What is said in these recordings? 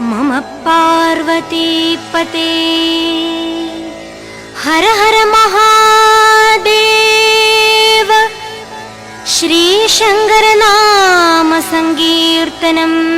मम पार्वतीपते। हर हर महादेव। श्रीशङ्करनामसङ्कीर्तनम्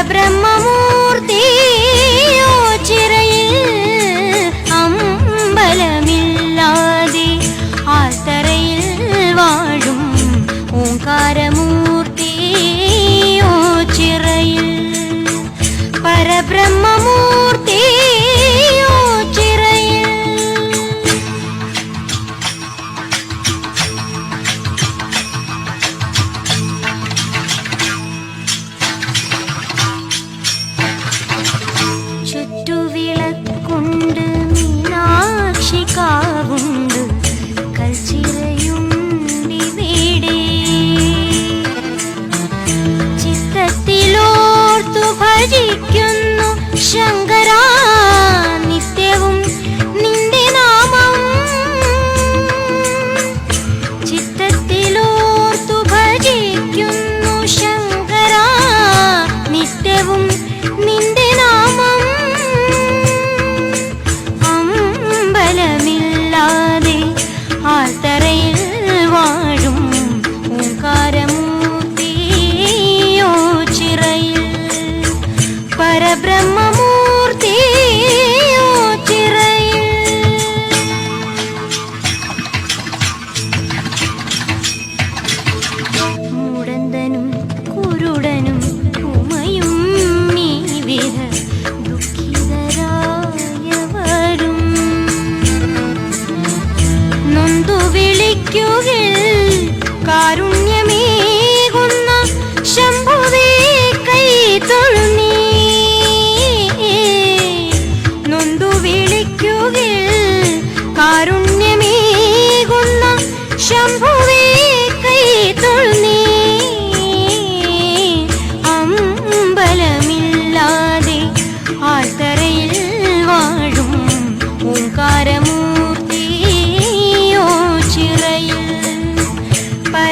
പരബ്രഹ്മമൂർത്തി ചിറയിൽ അമ്പലമില്ലാതെ ആത്തറയിൽ വാഴും ഓങ്കാരമൂർത്തി ചിറയിൽ. പരബ്രഹ്മമൂർത്തി ഭജിക്കുന്നു ശങ്കരാ. caro.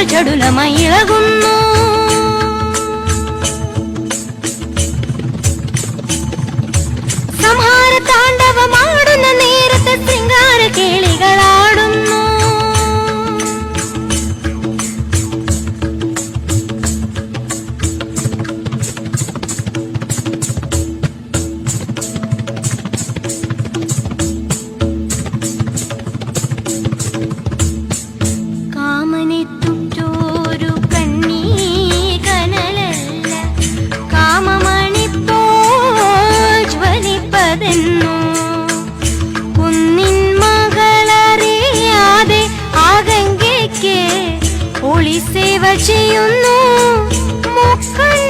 അവൾ ചടുലമായി ഇളകുന്നു സംഹാര താണ്ഡവമാടുന്ന നേരത്തെ ശൃംഗാര കേളികളാ ഇവ ചെയ്യുന്നു മക്കൾ